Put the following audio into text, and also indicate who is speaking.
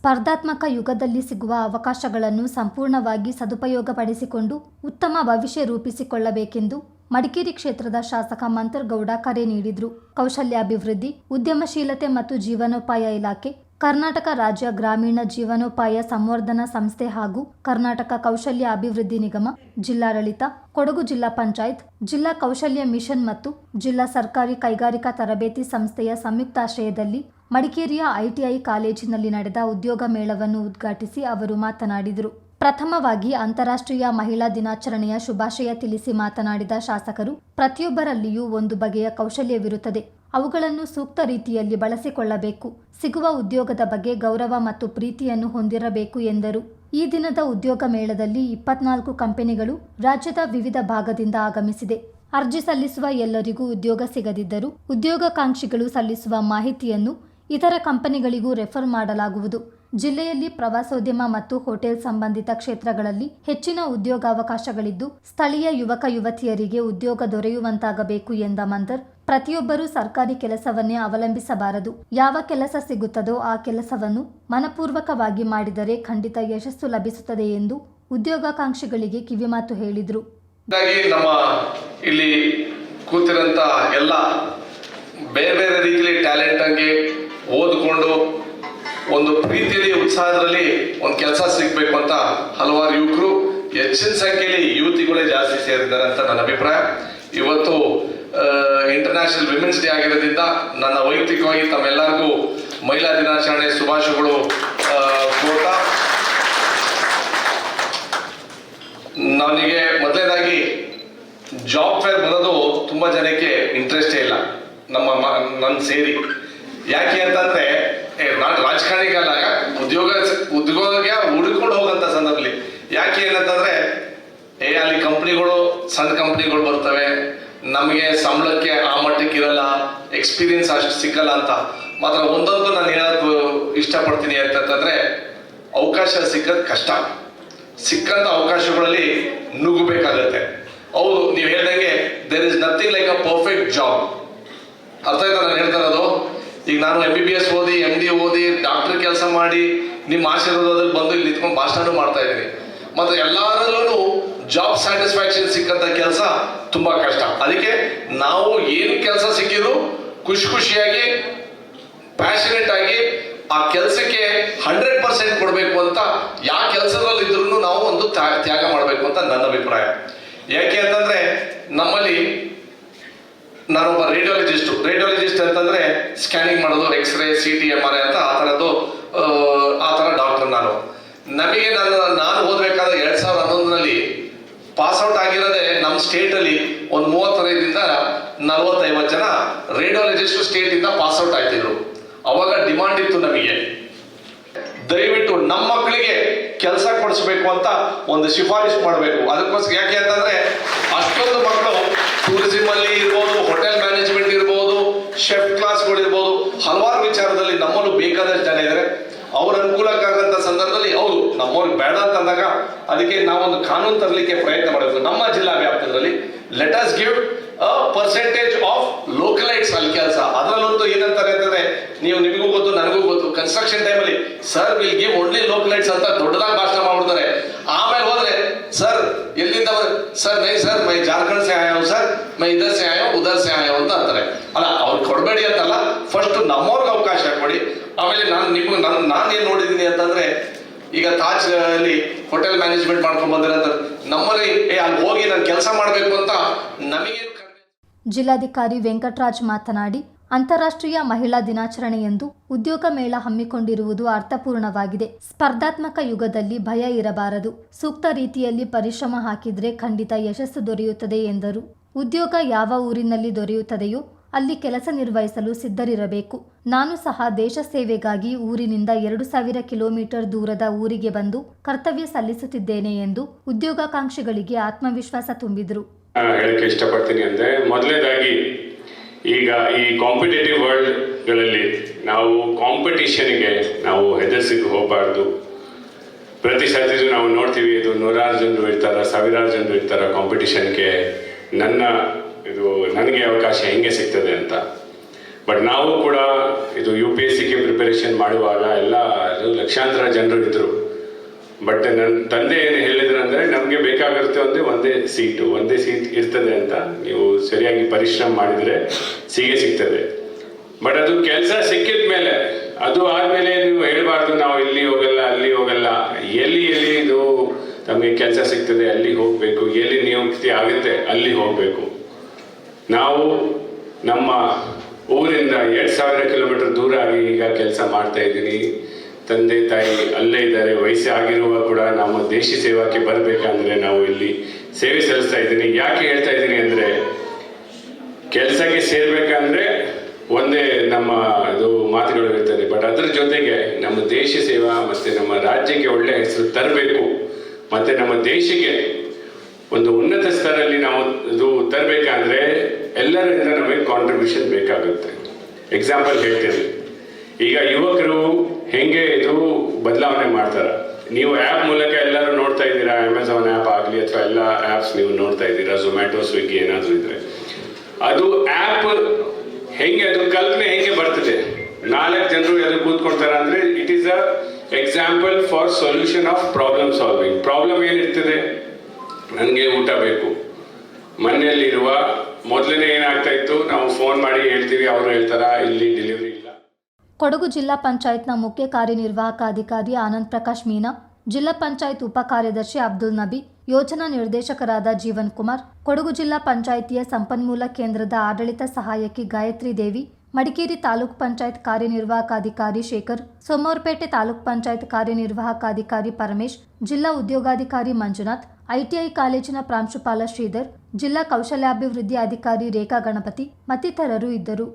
Speaker 1: ಸ್ಪರ್ಧಾತ್ಮಕ ಯುಗದಲ್ಲಿ ಸಿಗುವ ಅವಕಾಶಗಳನ್ನು ಸಂಪೂರ್ಣವಾಗಿ ಸದುಪಯೋಗಪಡಿಸಿಕೊಂಡು ಉತ್ತಮ ಭವಿಷ್ಯ ರೂಪಿಸಿಕೊಳ್ಳಬೇಕೆಂದು ಮಡಿಕೇರಿ ಕ್ಷೇತ್ರದ ಶಾಸಕ ಮಂತರ್ಗೌಡ ಕರೆ ನೀಡಿದರು. ಕೌಶಲ್ಯಾಭಿವೃದ್ಧಿ, ಉದ್ಯಮಶೀಲತೆ ಮತ್ತು ಜೀವನೋಪಾಯ ಇಲಾಖೆ, ಕರ್ನಾಟಕ ರಾಜ್ಯ ಗ್ರಾಮೀಣ ಜೀವನೋಪಾಯ ಸಂವರ್ಧನಾ ಸಂಸ್ಥೆ ಹಾಗೂ ಕರ್ನಾಟಕ ಕೌಶಲ್ಯ ಅಭಿವೃದ್ಧಿ ನಿಗಮ, ಜಿಲ್ಲಾಡಳಿತ, ಕೊಡಗು ಜಿಲ್ಲಾ ಪಂಚಾಯತ್, ಜಿಲ್ಲಾ ಕೌಶಲ್ಯ ಮಿಷನ್ ಮತ್ತು ಜಿಲ್ಲಾ ಸರ್ಕಾರಿ ಕೈಗಾರಿಕಾ ತರಬೇತಿ ಸಂಸ್ಥೆಯ ಸಂಯುಕ್ತಾಶ್ರಯದಲ್ಲಿ ಮಡಿಕೇರಿಯ ಐಟಿಐ ಕಾಲೇಜಿನಲ್ಲಿ ನಡೆದ ಉದ್ಯೋಗ ಮೇಳವನ್ನು ಉದ್ಘಾಟಿಸಿ ಅವರು ಮಾತನಾಡಿದರು. ಪ್ರಥಮವಾಗಿ ಅಂತಾರಾಷ್ಟ್ರೀಯ ಮಹಿಳಾ ದಿನಾಚರಣೆಯ ಶುಭಾಶಯ ತಿಳಿಸಿ ಮಾತನಾಡಿದ ಶಾಸಕರು, ಪ್ರತಿಯೊಬ್ಬರಲ್ಲಿಯೂ ಒಂದು ಬಗೆಯ ಕೌಶಲ್ಯವಿರುತ್ತದೆ. ಅವುಗಳನ್ನು ಸೂಕ್ತ ರೀತಿಯಲ್ಲಿ ಬಳಸಿಕೊಳ್ಳಬೇಕು. ಸಿಗುವ ಉದ್ಯೋಗದ ಬಗ್ಗೆ ಗೌರವ ಮತ್ತು ಪ್ರೀತಿಯನ್ನು ಹೊಂದಿರಬೇಕು ಎಂದರು. ಈ ದಿನದ ಉದ್ಯೋಗ ಮೇಳದಲ್ಲಿ ಇಪ್ಪತ್ನಾಲ್ಕು ಕಂಪನಿಗಳು ರಾಜ್ಯದ ವಿವಿಧ ಭಾಗದಿಂದ ಆಗಮಿಸಿದೆ. ಅರ್ಜಿ ಸಲ್ಲಿಸುವ ಎಲ್ಲರಿಗೂ ಉದ್ಯೋಗ ಸಿಗದಿದ್ದರೂ ಉದ್ಯೋಗಾಕಾಂಕ್ಷಿಗಳು ಸಲ್ಲಿಸುವ ಮಾಹಿತಿಯನ್ನು ಇತರ ಕಂಪನಿಗಳಿಗೂ ರೆಫರ್ ಮಾಡಲಾಗುವುದು. ಜಿಲ್ಲೆಯಲ್ಲಿ ಪ್ರವಾಸೋದ್ಯಮ ಮತ್ತು ಹೋಟೆಲ್ ಸಂಬಂಧಿತ ಕ್ಷೇತ್ರಗಳಲ್ಲಿ ಹೆಚ್ಚಿನ ಉದ್ಯೋಗಾವಕಾಶಗಳಿದ್ದು, ಸ್ಥಳೀಯ ಯುವಕ ಯುವತಿಯರಿಗೆ ಉದ್ಯೋಗ ದೊರೆಯುವಂತಾಗಬೇಕು ಎಂದ ಮಂದರ್, ಪ್ರತಿಯೊಬ್ಬರೂ ಸರ್ಕಾರಿ ಕೆಲಸವನ್ನೇ ಅವಲಂಬಿಸಬಾರದು. ಯಾವ ಕೆಲಸ ಸಿಗುತ್ತದೋ ಆ ಕೆಲಸವನ್ನು ಮನಪೂರ್ವಕವಾಗಿ ಮಾಡಿದರೆ ಖಂಡಿತ ಯಶಸ್ಸು ಲಭಿಸುತ್ತದೆ ಎಂದು ಉದ್ಯೋಗಾಕಾಂಕ್ಷಿಗಳಿಗೆ ಕಿವಿಮಾತು ಹೇಳಿದರು.
Speaker 2: ನಮ್ಮ ಇಲ್ಲಿ ಕೂತಿರಂತ ಎಲ್ಲ ಬೇರೆ ಬೇರೆ ರೀತಿಯಲ್ಲಿ ಟ್ಯಾಲೆಂಟ್ ಆಗಿ ಓದ್ಕೊಂಡು ಒಂದು ಪ್ರೀತಿಯಲ್ಲಿ, ಉತ್ಸಾಹದಲ್ಲಿ ಒಂದು ಕೆಲಸ ಸಿಗ್ಬೇಕು ಅಂತ ಹಲವಾರು ಯುವಕರು ಹೆಚ್ಚಿನ ಸಂಖ್ಯೆಯಲ್ಲಿ ಯುವತಿಗಳೇ ಜಾಸ್ತಿ ಸೇರಿದ್ದಾರೆ ಅಂತ ನನ್ನ ಅಭಿಪ್ರಾಯ. ಇವತ್ತು ಇಂಟರ್ನ್ಯಾಷನಲ್ ವಿಮೆನ್ಸ್ ಡೇ ಆಗಿರೋದ್ರಿಂದ ನನ್ನ ವೈಯಕ್ತಿಕವಾಗಿ ತಮ್ಮೆಲ್ಲರಿಗೂ ಮಹಿಳಾ ದಿನಾಚರಣೆ ಶುಭಾಶಯಗಳು ನನಗೆ ಮೊದಲನೇದಾಗಿ ಜಾಬ್ ಫೇರ್ ಬರೋದು ತುಂಬ ಜನಕ್ಕೆ ಇಂಟ್ರೆಸ್ಟೇ ಇಲ್ಲ. ನಮ್ಮ ನನ್ನ ಸೇರಿ. ಯಾಕೆ ಅಂತಂದ್ರೆ ನಾನು ರಾಜಕಾರಣಿಗಲ್ಲ ಉದ್ಯೋಗ ಉದ್ಯೋಗ ಹುಡುಕೊಂಡು ಹೋಗಂತ ಸಂದರ್ಭದಲ್ಲಿ ಯಾಕೆ ಏನಂತಂದ್ರೆ, ಏ, ಅಲ್ಲಿ ಕಂಪ್ನಿಗಳು, ಸಣ್ಣ ಕಂಪ್ನಿಗಳು ಬರ್ತವೆ, ನಮಗೆ ಸಂಬಳಕ್ಕೆ ಆ ಮಟ್ಟಕ್ಕೆ ಇರಲ್ಲ ಎಕ್ಸ್ಪೀರಿಯನ್ಸ್ ಅಷ್ಟು ಸಿಕ್ಕಲ್ಲ ಅಂತ. ಮಾತ್ರ ಒಂದೊಂದು ನಾನು ಹೇಳೋದು ಇಷ್ಟಪಡ್ತೀನಿ ಅಂತಂದ್ರೆ ಅವಕಾಶ ಸಿಕ್ಕದ್ ಕಷ್ಟ. ಸಿಕ್ಕಂತ ಅವಕಾಶಗಳಲ್ಲಿ ನುಗ್ಗಬೇಕಾಗತ್ತೆ. ಹೌದು, ನೀವು ಹೇಳ್ದಂಗೆ there is nothing like a perfect job ಅರ್ಥ ಆಯ್ತಾ ನಾನು ಹೇಳ್ತಾ ಇರೋದು ಈಗ ನಾನು ಎಂ ಬಿ ಬಿ ಎಸ್ ಓದಿ ಎಂ ಡಿ ಓದಿ ಡಾಕ್ಟರ್ ಕೆಲಸ ಮಾಡಿ, ನಿಮ್ಮ ಆಶೀರ್ವಾದದಲ್ಲಿ ಬಂದು ಇಲ್ಲಿ ನಿಂತ್ಕೊಂಡು ಭಾಷಣ ಮಾಡ್ತಾ ಇದ್ದೀನಿ. ಮತ್ತು ಎಲ್ಲರಲ್ಲೂ ಜಾಬ್ ಸ್ಯಾಟಿಸ್ಫ್ಯಾಕ್ಷನ್ ಸಿಕ್ಕಂಥ ಕೆಲಸ ತುಂಬ ಕಷ್ಟ. ಅದಕ್ಕೆ ನಾವು ಏನು ಕೆಲಸ ಸಿಕ್ಕಿದ್ರು ಖುಷಿ ಖುಷಿಯಾಗಿ ಪ್ಯಾಷನೇಟ್ ಆಗಿ ಆ ಕೆಲಸಕ್ಕೆ ಹಂಡ್ರೆಡ್ ಪರ್ಸೆಂಟ್ ಕೊಡಬೇಕು ಅಂತ ಯಾವ ಕೆಲಸದಲ್ಲಿ ಇದ್ರೂ ನಾವು ಒಂದು ತ್ಯಾ- ತ್ಯಾಗ ಮಾಡಬೇಕು ಅಂತ ನನ್ನ ಅಭಿಪ್ರಾಯ. ಯಾಕೆ ಅಂತಂದ್ರೆ ನಮ್ಮಲ್ಲಿ ನಾನೊಬ್ಬ ರೇಡಿಯಾಲಜಿಸ್ಟು ರೇಡಿಯಾಲಜಿಸ್ಟ್ ಅಂತಂದ್ರೆ ಸ್ಕ್ಯಾನಿಂಗ್ ಮಾಡೋದು x ray C T M R ಅಂತ ಆ ಥರದ್ದು ಆ, ಥರ ಡಾಕ್ಟರ್ ನಾನು. ನಮಗೆ ನಾನು ನಾನು ಓದಬೇಕಾದ್ರೆ ಎರಡ್ ಸಾವಿರದ ಹನ್ನೊಂದರಲ್ಲಿ ಪಾಸ್ ಔಟ್ ಆಗಿರೋದೇ ನಮ್ಮ ಸ್ಟೇಟಲ್ಲಿ ಒಂದು ಮೂವತ್ತೈದರಿಂದ ನಲವತ್ತೈವತ್ತು ಜನ ರೇಡಿಯಾಲಜಿಸ್ಟ್ ಸ್ಟೇಟಿಂದ ಪಾಸ್ ಔಟ್ ಆಯ್ತಿದ್ರು. ಅವಾಗ ಡಿಮಾಂಡ್ ಇತ್ತು ನಮಗೆ. ದಯವಿಟ್ಟು ನಮ್ಮ ಮಕ್ಕಳಿಗೆ ಕೆಲಸ ಕೊಡಿಸ್ಬೇಕು ಅಂತ ಒಂದು ಶಿಫಾರಿಸ್ ಮಾಡಬೇಕು. ಅದಕ್ಕೋಸ್ಕರ ಯಾಕೆ ಅಂತಂದ್ರೆ ಅಷ್ಟೊಂದು ಮಕ್ಕಳು ಟೂರಿಸಂ ಅಲ್ಲಿ ಇರ್ಬೋದು ಹೋಟೆಲ್ ಮ್ಯಾನೇಜ್ಮೆಂಟ್ ಇರ್ಬೋದು ಶೆಫ್ ಕ್ಲಾಸ್ಗಳು ಇರ್ಬೋದು, ಹಲವಾರು ವಿಚಾರದಲ್ಲಿ ನಮ್ಮಲ್ಲೂ ಬೇಕಾದಷ್ಟು ಜನ ಇದ್ದಾರೆ. ಅವ್ರ ಅನುಕೂಲಕ್ಕಾಗಂತ ಸಂದರ್ಭದಲ್ಲಿ ಹೌದು, ನಮ್ಮವ್ರಿಗೆ ಬೇಡ ಅಂತಂದಾಗ ಅದಕ್ಕೆ ನಾವೊಂದು ಕಾನೂನು ತರಲಿಕ್ಕೆ ಪ್ರಯತ್ನ ಮಾಡಬೇಕು ನಮ್ಮ ಜಿಲ್ಲಾ ವ್ಯಾಪ್ತಿಯಲ್ಲಿ let us give a percentage of localites ಅಲ್ಲಿ ಕೆಲಸ ಅದರಲ್ಲಂತೂ ಏನಂತಾರೆ ಅಂತಂದ್ರೆ, ನೀವು ನಿಮಗೂ ಗೊತ್ತು, ನನಗೂ ಗೊತ್ತು ಕನ್ಸ್ಟ್ರಕ್ಷನ್ ಟೈಮಲ್ಲಿ sir will give only localites ಅಂತ ದೊಡ್ಡದಾಗಿ ಭಾಷಣ ಮಾಡ್ಬಿಡ್ತಾರೆ. ಆಮೇಲೆ ಹೋದ್ರೆ ಸರ್ ಎಲ್ಲಿಂದ ಸರ್ ನೈ ಸರ್ ಮೈ ಜಾರ್ಖಂಡ್ ಸೆ ಆಯೋ ಸರ್ ಮೈ ಇದರ್ ಸೆ ಆಯೋ ಉದರ್ ಸೆ ಆಯೋ ಅಂತ ಅಂತಾರೆ ಅಲ್ಲ ಅವ್ರು ಕೊಡಬೇಡಿ ಅಂತಲ್ಲ ಫಸ್ಟ್ ನಮ್ಮವ್ರಿಗೆ ಅವಕಾಶ ಕೊಡಿ ಆಮೇಲೆ ನಾನು ನಿಮ್ಗೆ, ನಾನು ನಾನು ಏನು ನೋಡಿದ್ದೀನಿ ಅಂತಂದ್ರೆ, ಈಗ ತಾಜ್ ಅಲ್ಲಿ ಹೋಟೆಲ್ ಮ್ಯಾನೇಜ್ಮೆಂಟ್ ಮಾಡ್ಕೊಂಡ್ ಬಂದಿರಂತ ನಮ್ಮಲ್ಲಿ ಅಲ್ಲಿ ಹೋಗಿ ನಾನು ಕೆಲಸ ಮಾಡಬೇಕು ಅಂತ ಕಡಿಮೆ
Speaker 1: ಜಿಲ್ಲಾಧಿಕಾರಿ ವೆಂಕಟರಾಜ್ ಮಾತನಾಡಿ ಅಂತಾರಾಷ್ಟ್ರೀಯ ಮಹಿಳಾ ದಿನಾಚರಣೆಯಂದು ಉದ್ಯೋಗ ಮೇಳ ಹಮ್ಮಿಕೊಂಡಿರುವುದು ಅರ್ಥಪೂರ್ಣವಾಗಿದೆ. ಸ್ಪರ್ಧಾತ್ಮಕ ಯುಗದಲ್ಲಿ ಭಯ ಇರಬಾರದು. ಸೂಕ್ತ ರೀತಿಯಲ್ಲಿ ಪರಿಶ್ರಮ ಹಾಕಿದ್ರೆ ಖಂಡಿತ ಯಶಸ್ಸು ದೊರೆಯುತ್ತದೆ ಎಂದರು. ಉದ್ಯೋಗ ಯಾವ ಊರಿನಲ್ಲಿ ದೊರೆಯುತ್ತದೆಯೋ ಅಲ್ಲಿ ಕೆಲಸ ನಿರ್ವಹಿಸಲು ಸಿದ್ಧರಿರಬೇಕು. ನಾನು ಸಹ ದೇಶ ಸೇವೆಗಾಗಿ ಊರಿನಿಂದ ಎರಡು ಸಾವಿರ ಕಿಲೋಮೀಟರ್ ದೂರದ ಊರಿಗೆ ಬಂದು ಕರ್ತವ್ಯ ಸಲ್ಲಿಸುತ್ತಿದ್ದೇನೆ ಎಂದು ಉದ್ಯೋಗಾಕಾಂಕ್ಷಿಗಳಿಗೆ ಆತ್ಮವಿಶ್ವಾಸ ತುಂಬಿದರು.
Speaker 3: ಈಗ ಈ ಕಾಂಪಿಟೇಟಿವ್ ವರ್ಲ್ಡ್ಗಳಲ್ಲಿ ನಾವು ಕಾಂಪಿಟಿಷನ್ಗೆ ನಾವು ಹೆದರ್ಸಿಗೆ ಹೋಗಬಾರ್ದು. ಪ್ರತಿ ಸತಿದು ನಾವು ನೋಡ್ತೀವಿ, ಇದು ನೂರಾರು ಜನರು ಇರ್ತಾರೆ, ಸಾವಿರಾರು ಜನರು ಇರ್ತಾರೆ ಕಾಂಪಿಟಿಷನ್ಗೆ ನನ್ನ ಇದು ನನಗೆ ಅವಕಾಶ ಹೆಂಗೆ ಸಿಗ್ತದೆ ಅಂತ. ಬಟ್ ನಾವು ಕೂಡ ಇದು ಯು ಪಿ ಎಸ್ ಸಿಗೆ ಪ್ರಿಪರೇಷನ್ ಮಾಡುವಾಗ ಎಲ್ಲ ಲಕ್ಷಾಂತರ ಜನರು ಇದ್ದರು ಬಟ್ ನನ್ನ ತಂದೆ ಏನು ಹೇಳಿದ್ರು ಅಂದರೆ, ನಮಗೆ ಬೇಕಾಗಿರುತ್ತೆ ಅಂದರೆ ಒಂದೇ ಸೀಟು, ಒಂದೇ ಸೀಟ್ ಇರ್ತದೆ ಅಂತ ನೀವು ಸರಿಯಾಗಿ ಪರಿಶ್ರಮ ಮಾಡಿದರೆ ಸಿಗೇ ಸಿಗ್ತದೆ. ಬಟ್ ಅದು ಕೆಲಸ ಸಿಕ್ಕಿದ ಮೇಲೆ ಅದು ಆದಮೇಲೆ ನೀವು ಹೇಳಬಾರ್ದು, ನಾವು ಇಲ್ಲಿ ಹೋಗಲ್ಲ, ಅಲ್ಲಿ ಹೋಗಲ್ಲ. ಎಲ್ಲಿ ಎಲ್ಲಿ ಇದು ನಮಗೆ ಕೆಲಸ ಸಿಗ್ತದೆ, ಅಲ್ಲಿ ಹೋಗಬೇಕು. ಎಲ್ಲಿ ನಿಯುಕ್ತಿ ಆಗುತ್ತೆ, ಅಲ್ಲಿ ಹೋಗಬೇಕು. ನಾವು ನಮ್ಮ ಊರಿಂದ ಎರಡು ಸಾವಿರ ಕಿಲೋಮೀಟರ್ ದೂರ ಆಗಿ ಈಗ ಕೆಲಸ ಮಾಡ್ತಾ ಇದ್ದೀನಿ. ತಂದೆ ತಾಯಿ ಅಲ್ಲೇ ಇದ್ದಾರೆ ವಯಸ್ಸಾಗಿರುವ ಕೂಡ ನಾವು ದೇಶ ಸೇವಾಕ್ಕೆ ಬರಬೇಕಂದ್ರೆ ನಾವು ಇಲ್ಲಿ ಸೇವೆ ಸಲ್ಲಿಸ್ತಾ ಇದ್ದೀನಿ. ಯಾಕೆ ಹೇಳ್ತಾ ಇದ್ದೀನಿ ಅಂದರೆ, ಕೆಲಸಕ್ಕೆ ಸೇರ್ಬೇಕಂದ್ರೆ ಒಂದೇ ನಮ್ಮ ಇದು ಮಾತುಗಳು ಇರ್ತದೆ ಬಟ್ ಅದ್ರ ಜೊತೆಗೆ ನಮ್ಮ ದೇಶ ಸೇವಾ ಮತ್ತು ನಮ್ಮ ರಾಜ್ಯಕ್ಕೆ ಒಳ್ಳೆ ಹೆಸರು ತರಬೇಕು. ಮತ್ತು ನಮ್ಮ ದೇಶಕ್ಕೆ ಒಂದು ಉನ್ನತ ಸ್ತರಲ್ಲಿ ನಾವು ಇದು ತರಬೇಕಂದ್ರೆ ಎಲ್ಲರಿಂದ ನಮಗೆ ಕಾಂಟ್ರಿಬ್ಯೂಷನ್ ಬೇಕಾಗುತ್ತೆ. ಎಕ್ಸಾಂಪಲ್ ಹೇಳ್ತೀನಿ. ಈಗ ಯುವಕರು ಹೆಂಗೆ ಇದು ಬದಲಾವಣೆ ಮಾಡ್ತಾರೆ? ನೀವು ಆ್ಯಪ್ ಮೂಲಕ ಎಲ್ಲರೂ ನೋಡ್ತಾ ಇದ್ದೀರಾ? ಅಮೆಝಾನ್ ಆ್ಯಪ್ ಆಗಲಿ ಅಥವಾ ಎಲ್ಲ ಆ್ಯಪ್ಸ್ ನೀವು ನೋಡ್ತಾ ಇದ್ದೀರಾ? ಝೊಮ್ಯಾಟೊ ಸ್ವಿಗ್ಗಿ ಏನಾದರೂ ಇದ್ರೆ. ಅದು ಆ್ಯಪ್ ಹೆಂಗೆ, ಅದು ಕಲ್ಪನೆ ಹೆಂಗೆ ಬರ್ತದೆ? ನಾಲ್ಕು ಜನರು ಎಲ್ಲ ಕೂತ್ಕೊಳ್ತಾರೆ ಅಂದರೆ it is a example for solution of problem solving problem ಏನಿರ್ತದೆ? ನನಗೆ ಊಟ ಬೇಕು. ಮನೆಯಲ್ಲಿರುವ ಮೊದಲನೇ ಏನಾಗ್ತಾ ಇತ್ತು? ನಾವು ಫೋನ್ ಮಾಡಿ ಹೇಳ್ತೀವಿ, ಅವರು ಹೇಳ್ತಾರ, ಇಲ್ಲಿ ಡೆಲಿವರಿ
Speaker 1: ಕೊಡಗು ಜಿಲ್ಲಾ ಪಂಚಾಯತ್ನ ಮುಖ್ಯ ಕಾರ್ಯನಿರ್ವಾಹಕ ಅಧಿಕಾರಿ ಆನಂದ್ ಪ್ರಕಾಶ್ ಮೀನಾ, ಜಿಲ್ಲಾ ಪಂಚಾಯತ್ ಉಪ ಕಾರ್ಯದರ್ಶಿ ಅಬ್ದುಲ್ ನಬಿ, ಯೋಜನಾ ನಿರ್ದೇಶಕರಾದ ಜೀವನ್ ಕುಮಾರ್, ಕೊಡಗು ಜಿಲ್ಲಾ ಪಂಚಾಯಿತಿಯ ಸಂಪನ್ಮೂಲ ಕೇಂದ್ರದ ಆಡಳಿತ ಸಹಾಯಕಿ ಗಾಯತ್ರಿ ದೇವಿ, ಮಡಿಕೇರಿ ತಾಲೂಕ್ ಪಂಚಾಯತ್ ಕಾರ್ಯನಿರ್ವಾಹಕ ಅಧಿಕಾರಿ ಶೇಖರ್, ಸೋಮವಾರಪೇಟೆ ತಾಲೂಕ್ ಪಂಚಾಯತ್ ಕಾರ್ಯನಿರ್ವಾಹಕ ಅಧಿಕಾರಿ ಪರಮೇಶ್, ಜಿಲ್ಲಾ ಉದ್ಯೋಗಾಧಿಕಾರಿ ಮಂಜುನಾಥ್, ಐಟಿಐ ಕಾಲೇಜಿನ ಪ್ರಾಂಶುಪಾಲ ಶ್ರೀಧರ್, ಜಿಲ್ಲಾ ಕೌಶಲ್ಯಾಭಿವೃದ್ಧಿ ಅಧಿಕಾರಿ ರೇಖಾ ಗಣಪತಿ ಮತ್ತಿತರರು ಇದ್ದರು.